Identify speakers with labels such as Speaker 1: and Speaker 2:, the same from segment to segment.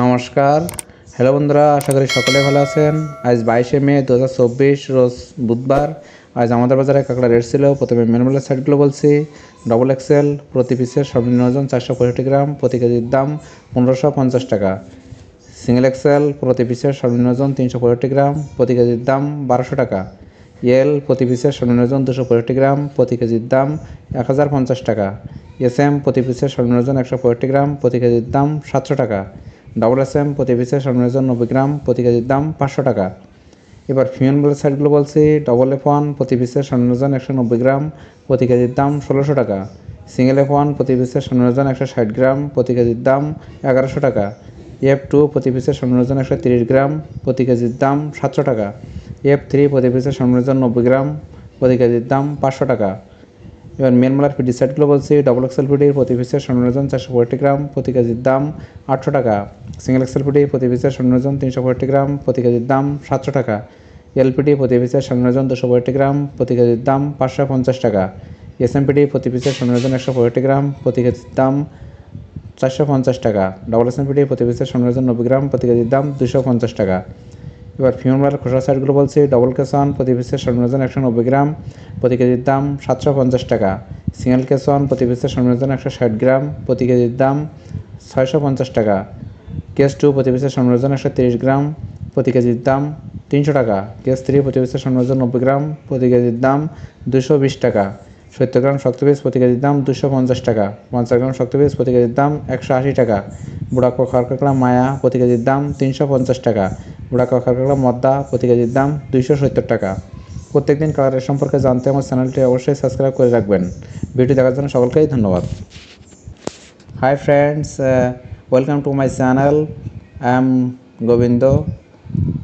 Speaker 1: নমস্কার। হ্যালো বন্ধুরা, আশা করি সকলে ভালো আছেন। আজ বাইশে মে দু হাজার চব্বিশ, রোজ বুধবার। আজ আমাদের বাজারে কাঁকড়া রেট ছিল, প্রথমে মেনমেলের সাইডগুলো বলছি। ডবল এক্সেল প্রতি পিসের সর্বনিম্ন ওজন চারশো পঁয়ষট্টি গ্রাম, প্রতি কেজির দাম পনেরোশো পঞ্চাশ টাকা। সিঙ্গেল এক্সেল প্রতি পিসের সর্বনিম্ন ওজন তিনশো পঁয়ষট্টি গ্রাম, প্রতি কেজির দাম বারোশো টাকা। এল প্রতি পিসের সর্বনিম্ন ওজন দুশো পঁয়ষট্টি গ্রাম, প্রতি কেজির দাম এক হাজার পঞ্চাশ টাকা। এস এম প্রতি পিসের সর্বনিম্ন ওজন একশো পঁয়ষট্টি গ্রাম, প্রতি কেজির দাম সাতশো টাকা। ডাবল এস এম প্রতি সর্বনিম্ন ওজন নব্বই গ্রাম প্রতি কেজির দাম পাঁচশো টাকা। এবার ফিমেল বলের সাইডগুলো বলছি ডবল এফ ওয়ান প্রতি পিসের ওজন একশো নব্বই গ্রাম প্রতি কেজির দাম ষোলোশো টাকা। সিঙ্গেল এফ ওয়ান প্রতি পিসের ওজন একশো ষাট গ্রাম প্রতি কেজির দাম এগারোশো টাকা। এফ টু প্রতি পিসের ওজন একশো তিরিশ গ্রাম প্রতি কেজির দাম সাতশো টাকা। এফ থ্রি প্রতি পিসের ওজন নব্বই গ্রাম প্রতি কেজির দাম পাঁচশো টাকা। এবার মেনমালার পিডি সেটগুলো বলছি ডবল এক্সেল পিডির প্রতি পিসের ওজন চারশো পঁয়ষট্টি গ্রাম, প্রতি কেজির দাম আটশো টাকা। সিঙ্গেল এক্সেল পিডি প্রতি পিসের ওজন তিনশো পঁয়ষট্টি গ্রাম, প্রতি কেজির দাম সাতশো টাকা। এলপিডি প্রতি পিসের ওজন দুশো পঁয়ষট্টি গ্রাম, প্রতি কেজির দাম পাঁচশো পঞ্চাশ টাকা। এসএমপিডি প্রতি পিসের ওজন একশো পঁয়ষট্টি গ্রাম, প্রতি কেজির দাম চারশো পঞ্চাশ টাকা। ডবল এসএমপিডি প্রতি পিসের ওজন নব্বই গ্রাম, প্রতি কেজির দাম দুশো পঞ্চাশ টাকা। এবার ফিমেল খোসা সাইডগুলো বলছি ডবল কেসন প্রতি পিসের সর্বনিম্ন একশো নব্বই গ্রাম, প্রতি কেজির দাম সাতশো পঞ্চাশ টাকা। সিঙ্গেল কেসন প্রতি পিসের সর্বনিম্ন একশো ষাট গ্রাম, প্রতি কেজির দাম ছয়শো পঞ্চাশ টাকা। কেস টু প্রতি পিসের সর্বনিম্ন একশো তিরিশ গ্রাম, প্রতি কেজির দাম তিনশো টাকা। কেস থ্রি প্রতি পিসের সর্বনিম্ন নব্বই গ্রাম, প্রতি কেজির দাম দুশো বিশ টাকা। সত্তর গ্রাম শক্ত পিস প্রতি কেজির দাম দুশো পঞ্চাশ টাকা, পঞ্চাশ গ্রাম শক্ত পিস প্রতি কেজির দাম একশো আশি টাকা, বুড়া খড়কাকড়া মায়া প্রতি কেজির দাম তিনশো পঞ্চাশ টাকা, বুড়া খড়কাকড়া মদ্দা প্রতি কেজির দাম দুইশো সত্তর টাকা। প্রত্যেকদিন কালারের সম্পর্কে জানতে আমার চ্যানেলটি অবশ্যই সাবস্ক্রাইব করে রাখবেন। ভিডিও দেখার জন্য সকলকেই ধন্যবাদ। Hi friends welcome to my channel I am Gobinda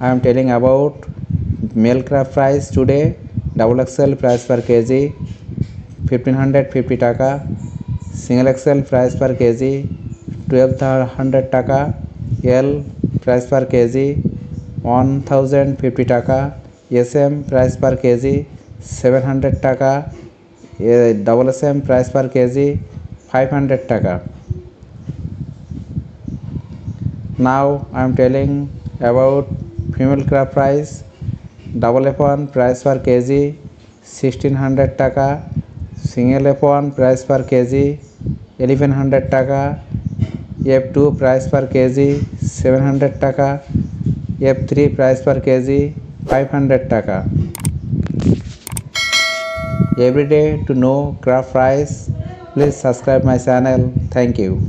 Speaker 1: I am telling about telling about male crab price today price per price per kg 1550 টাকা single XL price per kg 1200 টাকা L price per kg 1050 টাকা SM price per kg 700 টাকা double SM price per kg 500 টাকা now I am telling about female crab price double f1 price per kg 1600 টাকা single f1 price per kg 1100 টাকা f2 price per kg 700 টাকা f3 price per kg 500 টাকা every day to know crab price please subscribe my channel thank you